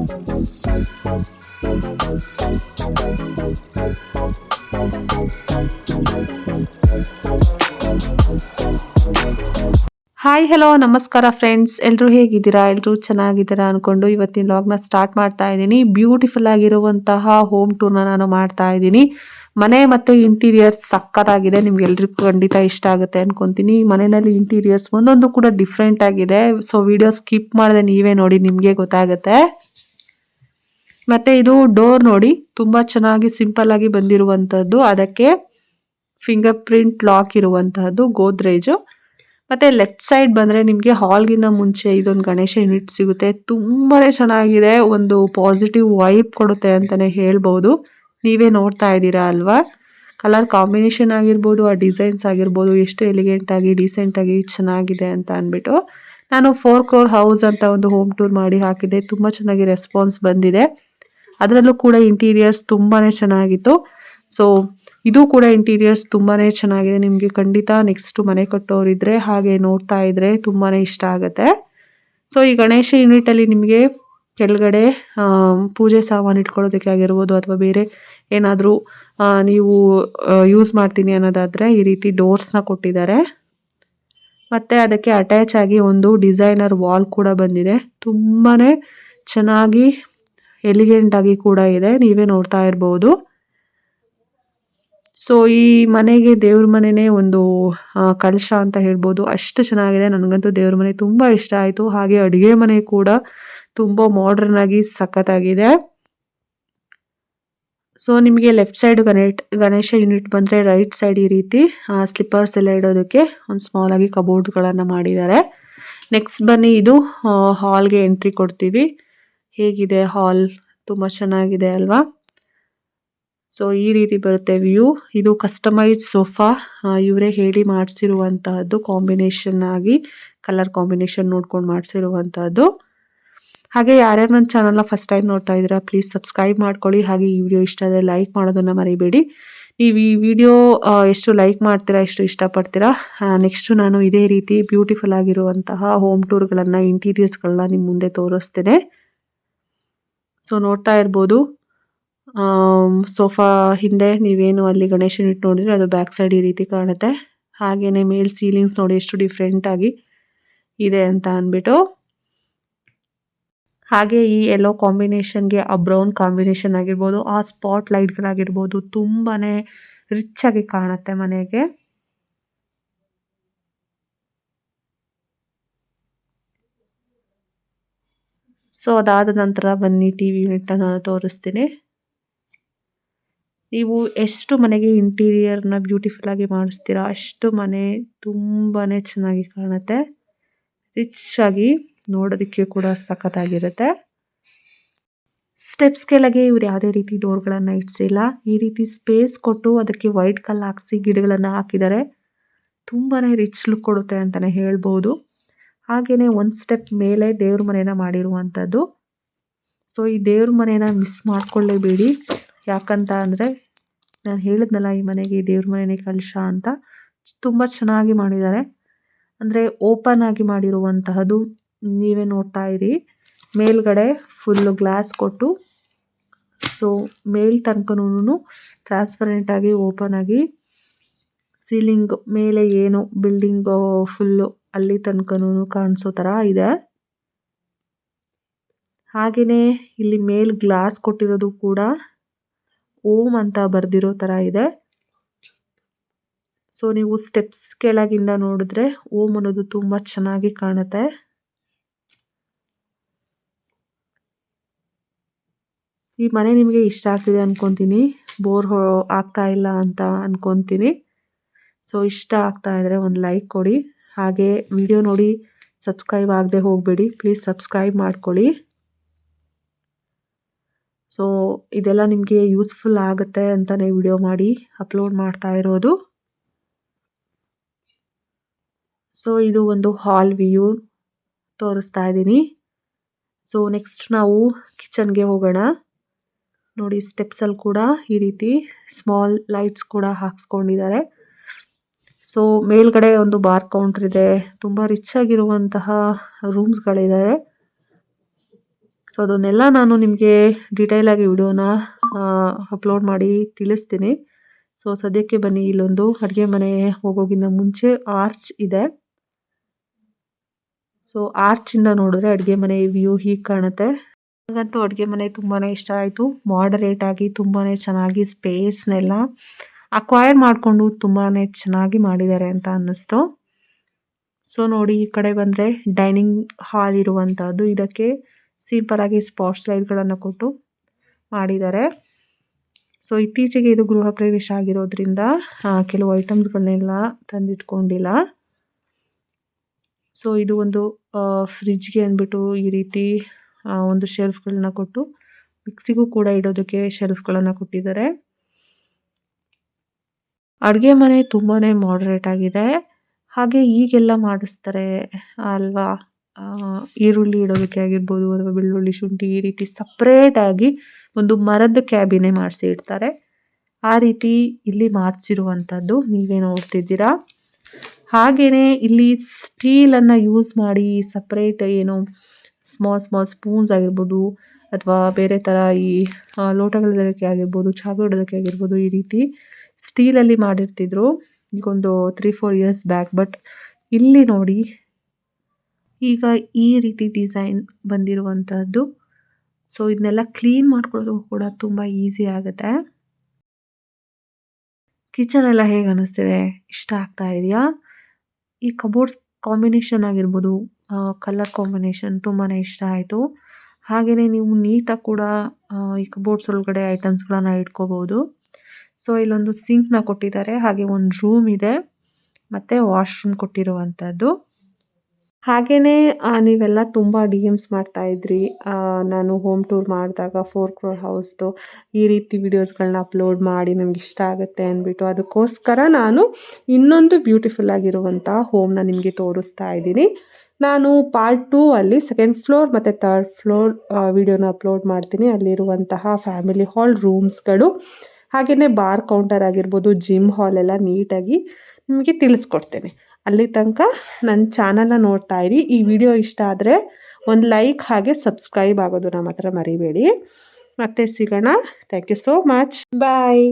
Hi hello ನಮಸ್ಕಾರ friends ಎಲ್ಲರೂ ಹೇಗಿದ್ದೀರಾ? ಎಲ್ಲರೂ ಚೆನ್ನಾಗಿದ್ದೀರಾ ಅಂದ್ಕೊಂಡು ಇವತ್ತಿನ ಲಾಗ್ನ ಸ್ಟಾರ್ಟ್ ಮಾಡ್ತಾ ಇದ್ದೀನಿ. ಬ್ಯೂಟಿಫುಲ್ ಆಗಿರುವಂತಹ ಹೋಮ್ ಟೂರ್ನ ನಾನು ಮಾಡ್ತಾ ಇದ್ದೀನಿ. ಮನೆ ಮತ್ತು ಇಂಟೀರಿಯರ್ಸ್ ಸಕ್ಕತ್ತಾಗಿದೆ. ನಿಮ್ಗೆ ಎಲ್ರಿಗೂ ಖಂಡಿತ ಇಷ್ಟ ಆಗುತ್ತೆ ಅನ್ಕೊಂತೀನಿ. ಮನೆಯಲ್ಲಿ ಇಂಟೀರಿಯರ್ಸ್ ಒಂದೊಂದು ಕೂಡ ಡಿಫ್ರೆಂಟ್ ಆಗಿದೆ. ಸೊ ವಿಡಿಯೋ ಸ್ಕಿಪ್ ಮಾಡಿದೆ ನೀವೇ ನೋಡಿ, ನಿಮಗೆ ಗೊತ್ತಾಗುತ್ತೆ. ಮತ್ತೆ ಇದು ಡೋರ್ ನೋಡಿ ತುಂಬಾ ಚೆನ್ನಾಗಿ ಸಿಂಪಲ್ ಆಗಿ ಬಂದಿರುವಂತದ್ದು ಅದಕ್ಕೆ ಫಿಂಗರ್ ಪ್ರಿಂಟ್ ಲಾಕ್ ಇರುವಂತಹದ್ದು ಗೋದ್ರೇಜು ಮತ್ತೆ ಲೆಫ್ಟ್ ಸೈಡ್ ಬಂದ್ರೆ ನಿಮಗೆ ಹಾಲ್ಗಿನ ಮುಂಚೆ ಇದೊಂದು ಗಣೇಶ ಯೂನಿಟ್ ಸಿಗುತ್ತೆ. ತುಂಬಾನೇ ಚೆನ್ನಾಗಿದೆ. ಒಂದು ಪಾಸಿಟಿವ್ ವೈಬ್ ಕೊಡುತ್ತೆ ಅಂತಾನೆ ಹೇಳ್ಬಹುದು ನೀವೇ ನೋಡ್ತಾ ಇದ್ದೀರಾ ಅಲ್ವಾ? ಕಲರ್ ಕಾಂಬಿನೇಷನ್ ಆಗಿರ್ಬೋದು, ಆ ಡಿಸೈನ್ಸ್ ಆಗಿರ್ಬೋದು, ಎಷ್ಟು ಎಲಿಗೆಂಟ್ ಆಗಿ ಡೀಸೆಂಟ್ ಆಗಿ ಚೆನ್ನಾಗಿದೆ ಅಂತ ಅಂದ್ಬಿಟ್ಟು. ನಾನು ಫೋರ್ ಕ್ರೋರ್ ಹೌಸ್ ಅಂತ ಒಂದು ಹೋಮ್ ಟೂರ್ ಮಾಡಿ ಹಾಕಿದೆ ತುಂಬಾ ಚೆನ್ನಾಗಿ ರೆಸ್ಪಾನ್ಸ್ ಬಂದಿದೆ. ಅದರಲ್ಲೂ ಕೂಡ ಇಂಟೀರಿಯರ್ಸ್ ತುಂಬಾನೇ ಚೆನ್ನಾಗಿತ್ತು. ಸೊ ಇದು ಕೂಡ ಇಂಟೀರಿಯರ್ಸ್ ತುಂಬಾನೇ ಚೆನ್ನಾಗಿದೆ. ನಿಮಗೆ ಖಂಡಿತ ನೆಕ್ಸ್ಟ್ ಮನೆ ಕಟ್ಟೋರಿದ್ರೆ ಹಾಗೆ ನೋಡ್ತಾ ಇದ್ರೆ ತುಂಬಾನೇ ಇಷ್ಟ ಆಗುತ್ತೆ. ಸೊ ಈ ಗಣೇಶ ಯೂನಿಟಲ್ಲಿ ನಿಮಗೆ ಕೆಳಗಡೆ ಪೂಜೆ ಸಾಮಾನು ಇಟ್ಕೊಳ್ಳೋದಕ್ಕೆ ಆಗಿರ್ಬೋದು ಅಥವಾ ಬೇರೆ ಏನಾದರೂ ನೀವು ಯೂಸ್ ಮಾಡ್ತೀನಿ ಅನ್ನೋದಾದರೆ ಈ ರೀತಿ ಡೋರ್ಸ್ನ ಕೊಟ್ಟಿದ್ದಾರೆ. ಮತ್ತು ಅದಕ್ಕೆ ಅಟ್ಯಾಚ್ ಆಗಿ ಒಂದು ಡಿಸೈನರ್ ವಾಲ್ ಕೂಡ ಬಂದಿದೆ. ತುಂಬಾ ಚೆನ್ನಾಗಿ ಎಲಿಗೆಂಟ್ ಆಗಿ ಕೂಡ ಇದೆ. ನೀವೇ ನೋಡ್ತಾ ಇರಬಹುದು ಸೊ ಈ ಮನೆಗೆ ದೇವ್ರ ಮನೆನೇ ಒಂದು ಕಳಶ ಅಂತ ಹೇಳ್ಬೋದು. ಅಷ್ಟು ಚೆನ್ನಾಗಿದೆ. ನನಗಂತೂ ದೇವ್ರ ಮನೆ ತುಂಬ ಇಷ್ಟ ಆಯಿತು. ಹಾಗೆ ಅಡುಗೆ ಮನೆ ಕೂಡ ತುಂಬ ಮಾಡರ್ನ್ ಆಗಿ ಸಖತ್ತಾಗಿದೆ. ಸೊ ನಿಮಗೆ ಲೆಫ್ಟ್ ಸೈಡ್ ಗಣೇಟ್ ಗಣೇಶ ಯೂನಿಟ್ ಬಂದರೆ ರೈಟ್ ಸೈಡ್ ಈ ರೀತಿ ಸ್ಲಿಪ್ಪರ್ಸ್ ಎಲ್ಲ ಇಡೋದಕ್ಕೆ ಒಂದು ಸ್ಮಾಲ್ ಆಗಿ ಕಬೋರ್ಡ್ಗಳನ್ನು ಮಾಡಿದ್ದಾರೆ. ನೆಕ್ಸ್ಟ್ ಬನ್ನಿ. ಇದು ಹಾಲ್ಗೆ ಎಂಟ್ರಿ ಕೊಡ್ತೀವಿ. ಹೇಗಿದೆ ಹಾಲ್? ತುಂಬ ಚೆನ್ನಾಗಿದೆ ಅಲ್ವಾ? ಸೊ ಈ ರೀತಿ ಬರುತ್ತೆ ವ್ಯೂ. ಇದು ಕಸ್ಟಮೈಸ್ ಸೋಫಾ ಇವರೇ ಹೇಳಿ ಮಾಡಿಸಿರುವಂತಹದ್ದು ಕಾಂಬಿನೇಷನ್ ಆಗಿ ಕಲರ್ ಕಾಂಬಿನೇಷನ್ ನೋಡ್ಕೊಂಡು ಮಾಡಿಸಿರುವಂತಹದ್ದು. ಹಾಗೆ ಯಾರ್ಯಾರು ನನ್ನ ಚಾನಲ್ನ ಫಸ್ಟ್ ಟೈಮ್ ನೋಡ್ತಾ ಇದ್ದೀರಾ ಪ್ಲೀಸ್ ಸಬ್ಸ್ಕ್ರೈಬ್ ಮಾಡ್ಕೊಳ್ಳಿ. ಹಾಗೆ ಈ ವಿಡಿಯೋ ಇಷ್ಟ ಆದರೆ ಲೈಕ್ ಮಾಡೋದನ್ನು ಮರಿಬೇಡಿ. ನೀವು ಈ ವಿಡಿಯೋ ಎಷ್ಟು ಲೈಕ್ ಮಾಡ್ತೀರಾ, ಎಷ್ಟು ಇಷ್ಟಪಡ್ತೀರಾ ನೆಕ್ಸ್ಟು ನಾನು ಇದೇ ರೀತಿ ಬ್ಯೂಟಿಫುಲ್ ಆಗಿರುವಂತಹ ಹೋಮ್ ಟೂರ್ಗಳನ್ನು ಇಂಟೀರಿಯರ್ಸ್ಗಳನ್ನ ನಿಮ್ಮ ಮುಂದೆ ತೋರಿಸ್ತೇನೆ. ಸೊ ನೋಡ್ತಾ ಇರ್ಬೋದು. ಸೋಫಾ ಹಿಂದೆ ನೀವೇನು ಅಲ್ಲಿ ಗಣೇಶನ ಇಟ್ಟು ನೋಡಿದ್ರೆ ಅದು ಬ್ಯಾಕ್ ಸೈಡ್ ಈ ರೀತಿ ಕಾಣುತ್ತೆ. ಹಾಗೆಯೇ ಮೇಲ್ ಸೀಲಿಂಗ್ಸ್ ನೋಡಿ ಎಷ್ಟು ಡಿಫ್ರೆಂಟಾಗಿ ಇದೆ ಅಂತ ಅಂದ್ಬಿಟ್ಟು. ಹಾಗೆ ಈ ಎಲ್ಲೋ ಕಾಂಬಿನೇಷನ್ಗೆ ಆ ಬ್ರೌನ್ ಕಾಂಬಿನೇಷನ್ ಆಗಿರ್ಬೋದು, ಆ ಸ್ಪಾಟ್ ಲೈಟ್ಗಳಾಗಿರ್ಬೋದು ತುಂಬಾ ರಿಚ್ ಆಗಿ ಕಾಣುತ್ತೆ ಮನೆಗೆ. ಸೊ ಅದಾದ ನಂತರ ಬನ್ನಿ ಟಿ ವಿ ಯೂನಿಟನ್ನು ನಾನು ತೋರಿಸ್ತೀನಿ. ನೀವು ಎಷ್ಟು ಮನೆಗೆ ಇಂಟೀರಿಯರ್ನ ಬ್ಯೂಟಿಫುಲ್ ಆಗಿ ಮಾಡಿಸ್ತೀರಾ, ಅಷ್ಟು ಮನೆ ತುಂಬಾ ಚೆನ್ನಾಗಿ ಕಾಣುತ್ತೆ. ರಿಚ್ ಆಗಿ ನೋಡೋದಕ್ಕೆ ಕೂಡ ಸಖತ್ತಾಗಿರುತ್ತೆ. ಸ್ಟೆಪ್ಸ್ ಕೆಳಗೆ ಇವ್ರು ಯಾವುದೇ ರೀತಿ ಡೋರ್ಗಳನ್ನು ಇಡ್ಸಿಲ್ಲ. ಈ ರೀತಿ ಸ್ಪೇಸ್ ಕೊಟ್ಟು ಅದಕ್ಕೆ ವೈಟ್ ಕಲ್ ಹಾಕಿಸಿ ಗಿಡಗಳನ್ನು ಹಾಕಿದ್ದಾರೆ. ತುಂಬಾ ರಿಚ್ ಲುಕ್ ಕೊಡುತ್ತೆ ಅಂತಲೇ ಹೇಳ್ಬೋದು. ಹಾಗೇನೆ ಒಂದು ಸ್ಟೆಪ್ ಮೇಲೆ ದೇವ್ರ ಮನೆನ ಮಾಡಿರುವಂಥದ್ದು ಸೊ ಈ ದೇವ್ರ ಮನೆನ ಮಿಸ್ ಮಾಡ್ಕೊಳ್ಳೇಬೇಡಿ ಯಾಕಂತ ಅಂದರೆ ನಾನು ಹೇಳಿದ್ನಲ್ಲ, ಈ ಮನೆಗೆ ದೇವ್ರ ಮನೆನೇ ಕಲಶ ಅಂತ. ತುಂಬ ಚೆನ್ನಾಗಿ ಮಾಡಿದ್ದಾರೆ. ಅಂದರೆ ಓಪನ್ ಆಗಿ ಮಾಡಿರುವಂತಹದ್ದು ನೀವೇ ನೋಡ್ತಾ ಇರಿ. ಮೇಲ್ಗಡೆ ಫುಲ್ಲು ಗ್ಲಾಸ್ ಕೊಟ್ಟು ಸೊ ಮೇಲ್ ತನಕನೂ ಟ್ರಾನ್ಸ್ಪರೆಂಟಾಗಿ ಓಪನ್ ಆಗಿ ಸೀಲಿಂಗ್ ಮೇಲೆ ಏನು ಬಿಲ್ಡಿಂಗ್ ಫುಲ್ಲು ಅಲ್ಲಿ ತನಕನೂ ಕಾಣಿಸೋ ಥರ ಇದೆ. ಹಾಗೆಯೇ ಇಲ್ಲಿ ಮೇಲ್ ಗ್ಲಾಸ್ ಕೊಟ್ಟಿರೋದು ಕೂಡ ಓಮ್ ಅಂತ ಬರ್ದಿರೋ ಥರ ಇದೆ. ಸೊ ನೀವು ಸ್ಟೆಪ್ಸ್ ಕೆಳಗಿಂದ ನೋಡಿದ್ರೆ ಓಮ್ ಅನ್ನೋದು ತುಂಬ ಚೆನ್ನಾಗಿ ಕಾಣುತ್ತೆ. ಈ ಮನೆ ನಿಮಗೆ ಇಷ್ಟ ಆಗ್ತಿದೆ ಅನ್ಕೊತೀನಿ. ಬೋರ್ ಆಗ್ತಾ ಇಲ್ಲ ಅಂತ ಅನ್ಕೊತೀನಿ. ಸೊ ಇಷ್ಟ ಆಗ್ತಾ ಇದ್ರೆ ಒಂದು ಲೈಕ್ ಕೊಡಿ. ಹಾಗೆ ವಿಡಿಯೋ ನೋಡಿ ಸಬ್ಸ್ಕ್ರೈಬ್ ಆಗದೆ ಹೋಗಬೇಡಿ. ಪ್ಲೀಸ್ ಸಬ್ಸ್ಕ್ರೈಬ್ ಮಾಡ್ಕೊಳ್ಳಿ. ಸೊ ಇದೆಲ್ಲ ನಿಮಗೆ ಯೂಸ್ಫುಲ್ ಆಗುತ್ತೆ ಅಂತಲೇ ವಿಡಿಯೋ ಮಾಡಿ ಅಪ್ಲೋಡ್ ಮಾಡ್ತಾ ಇರೋದು. ಸೊ ಇದು ಒಂದು ಹಾಲ್ ವ್ಯೂ ತೋರಿಸ್ತಾ ಇದ್ದೀನಿ. ಸೊ ನೆಕ್ಸ್ಟ್ ನಾವು ಕಿಚನ್ಗೆ ಹೋಗೋಣ. ನೋಡಿ ಸ್ಟೆಪ್ಸಲ್ಲಿ ಕೂಡ ಈ ರೀತಿ ಸ್ಮಾಲ್ ಲೈಟ್ಸ್ ಕೂಡ ಹಾಕ್ಸ್ಕೊಂಡಿದ್ದಾರೆ. ಸೊ ಮೇಲ್ಗಡೆ ಒಂದು ಬಾರ್ ಕೌಂಟರ್ ಇದೆ. ತುಂಬಾ ರಿಚ್ ಆಗಿರುವಂತಹ ರೂಮ್ಸ್ಗಳಿದ್ದಾರೆ ಸೊ ಅದನ್ನೆಲ್ಲ ನಾನು ನಿಮಗೆ ಡೀಟೇಲಾಗಿ ವಿಡಿಯೋನ ಅಪ್ಲೋಡ್ ಮಾಡಿ ತಿಳಿಸ್ತೀನಿ. ಸೊ ಸದ್ಯಕ್ಕೆ ಬನ್ನಿ, ಇಲ್ಲೊಂದು ಅಡುಗೆ ಮನೆ ಹೋಗೋಗಿಂತ ಮುಂಚೆ ಆರ್ಚ್ ಇದೆ. ಸೊ ಆರ್ಚಿಂದ ನೋಡಿದ್ರೆ ಅಡುಗೆ ಮನೆ ವ್ಯೂ ಹೀಗೆ ಕಾಣುತ್ತೆ. ನನಗಂತೂ ಅಡುಗೆ ಮನೆ ತುಂಬಾ ಇಷ್ಟ ಆಯಿತು. ಮಾಡರೇಟ್ ಆಗಿ ತುಂಬಾ ಚೆನ್ನಾಗಿ ಸ್ಪೇಸ್ನೆಲ್ಲ ಅಕ್ವೈರ್ ಮಾಡಿಕೊಂಡು ತುಂಬಾ ಚೆನ್ನಾಗಿ ಮಾಡಿದ್ದಾರೆ ಅಂತ ಅನ್ನಿಸ್ತು. ಸೊ ನೋಡಿ, ಈ ಕಡೆ ಬಂದರೆ ಡೈನಿಂಗ್ ಹಾಲ್ ಇರುವಂಥದ್ದು ಇದಕ್ಕೆ ಸಿಂಪಲ್ ಆಗಿ ಲೈಟ್ಗಳನ್ನು ಕೊಟ್ಟು ಮಾಡಿದ್ದಾರೆ. ಸೊ ಇತ್ತೀಚೆಗೆ ಇದು ಗೃಹ ಪ್ರವೇಶ ಆಗಿರೋದ್ರಿಂದ ಕೆಲವು ಐಟಮ್ಸ್ಗಳನ್ನೆಲ್ಲ ತಂದಿಟ್ಕೊಂಡಿಲ್ಲ. ಸೊ ಇದು ಒಂದು ಫ್ರಿಜ್ಗೆ ಅಂದ್ಬಿಟ್ಟು ಈ ರೀತಿ ಒಂದು ಶೆಲ್ಫ್ಗಳನ್ನ ಕೊಟ್ಟು ಮಿಕ್ಸಿಗೂ ಕೂಡ ಇಡೋದಕ್ಕೆ ಶೆಲ್ಫ್ಗಳನ್ನು ಕೊಟ್ಟಿದ್ದಾರೆ. ಅಡುಗೆ ಮನೆ ತುಂಬಾ ಮಾಡ್ರೇಟ್ ಆಗಿದೆ. ಹಾಗೆ ಈಗೆಲ್ಲ ಮಾಡಿಸ್ತಾರೆ ಅಲ್ವಾ? ಈರುಳ್ಳಿ ಇಡೋದಕ್ಕೆ ಆಗಿರ್ಬೋದು ಅಥವಾ ಬೆಳ್ಳುಳ್ಳಿ, ಶುಂಠಿ ಈ ರೀತಿ ಸಪ್ರೇಟಾಗಿ ಒಂದು ಮರದ ಕ್ಯಾಬಿನೇ ಮಾಡಿಸಿ ಇಡ್ತಾರೆ. ಆ ರೀತಿ ಇಲ್ಲಿ ಮಾಡಿಸಿರುವಂಥದ್ದು ನೀವೇ ನೋಡ್ತಿದ್ದೀರಾ. ಹಾಗೆಯೇ ಇಲ್ಲಿ ಸ್ಟೀಲನ್ನು ಯೂಸ್ ಮಾಡಿ ಸಪ್ರೇಟ್ ಏನು ಸ್ಮಾಲ್ ಸ್ಮಾಲ್ ಸ್ಪೂನ್ಸ್ ಆಗಿರ್ಬೋದು ಅಥವಾ ಬೇರೆ ಥರ ಈ ಲೋಟಗಳಿಡೋದಕ್ಕೆ ಆಗಿರ್ಬೋದು ಚಹಾ ಇಡೋದಕ್ಕೆ ಆಗಿರ್ಬೋದು ಈ ರೀತಿ ಸ್ಟೀಲಲ್ಲಿ ಮಾಡಿರ್ತಿದ್ರು. ಈಗೊಂದು three four years back but ಇಲ್ಲಿ ನೋಡಿ ಈಗ ಈ ರೀತಿ ಡಿಸೈನ್ ಬಂದಿರುವಂಥದ್ದು ಸೊ ಇದನ್ನೆಲ್ಲ ಕ್ಲೀನ್ ಮಾಡ್ಕೊಳ್ಳೋದು ಕೂಡ ತುಂಬ ಈಸಿ ಆಗುತ್ತೆ. ಕಿಚನ್ ಎಲ್ಲ ಹೇಗೆ ಅನ್ನಿಸ್ತಿದೆ ಇಷ್ಟ ಆಗ್ತಾ ಇದೆಯಾ? ಈ ಕಬೋರ್ಡ್ಸ್ ಕಾಂಬಿನೇಷನ್ ಆಗಿರ್ಬೋದು ಕಲರ್ ಕಾಂಬಿನೇಷನ್ ತುಂಬಾ ಇಷ್ಟ ಆಯಿತು. ಹಾಗೆಯೇ ನೀವು ನೀಟಾಗಿ ಕೂಡ ಈ ಕಬೋರ್ಡ್ಸ್ ಒಳಗಡೆ ಐಟಮ್ಸ್ಗಳನ್ನ ಇಟ್ಕೋಬೋದು. ಸೊ ಇಲ್ಲೊಂದು ಸಿಂಕ್ನ ಕೊಟ್ಟಿದ್ದಾರೆ. ಹಾಗೆ ಒಂದು ರೂಮ್ ಇದೆ. ಮತ್ತು ವಾಶ್ರೂಮ್ ಕೊಟ್ಟಿರುವಂಥದ್ದು ಹಾಗೆಯೇ ನೀವೆಲ್ಲ ತುಂಬ ಡಿ ಎಮ್ಸ್ ಮಾಡ್ತಾ ಇದ್ರಿ. ನಾನು ಹೋಮ್ ಟೂರ್ ಮಾಡಿದಾಗ ಫೋರ್ ಕ್ರೋರ್ ಹೌಸ್ದು ಈ ರೀತಿ ವಿಡಿಯೋಸ್ಗಳನ್ನ ಅಪ್ಲೋಡ್ ಮಾಡಿ ನಮ್ಗೆ ಇಷ್ಟ ಆಗುತ್ತೆ ಅಂದ್ಬಿಟ್ಟು ಅದಕ್ಕೋಸ್ಕರ ನಾನು ಇನ್ನೊಂದು ಬ್ಯೂಟಿಫುಲ್ ಆಗಿರುವಂಥ ಹೋಮ್ನ ನಿಮಗೆ ತೋರಿಸ್ತಾ ಇದ್ದೀನಿ. ನಾನು ಪಾರ್ಟ್ ಟೂ ಅಲ್ಲಿ ಸೆಕೆಂಡ್ ಫ್ಲೋರ್ ಮತ್ತು ತರ್ಡ್ ಫ್ಲೋರ್ ವಿಡಿಯೋನ ಅಪ್ಲೋಡ್ ಮಾಡ್ತೀನಿ. ಅಲ್ಲಿರುವಂತಹ ಫ್ಯಾಮಿಲಿ ಹಾಲ್ ರೂಮ್ಸ್ಗಳು ಹಾಗೆಯೇ ಬಾರ್ ಕೌಂಟರ್ ಆಗಿರ್ಬೋದು ಜಿಮ್ ಹಾಲ್ ಎಲ್ಲ ನೀಟಾಗಿ ನಿಮಗೆ ತಿಳಿಸ್ಕೊಡ್ತೇನೆ. ಅಲ್ಲಿ ತನಕ ನನ್ನ ಚಾನಲ್ನ ನೋಡ್ತಾ ಇರಿ. ಈ ವಿಡಿಯೋ ಇಷ್ಟ ಆದರೆ ಒಂದು ಲೈಕ್ ಹಾಗೆ ಸಬ್ಸ್ಕ್ರೈಬ್ ಆಗೋದು ನಮ್ಮ ಹತ್ರ ಮರಿಬೇಡಿ. ಮತ್ತೆ ಸಿಗೋಣ. Thank you so much bye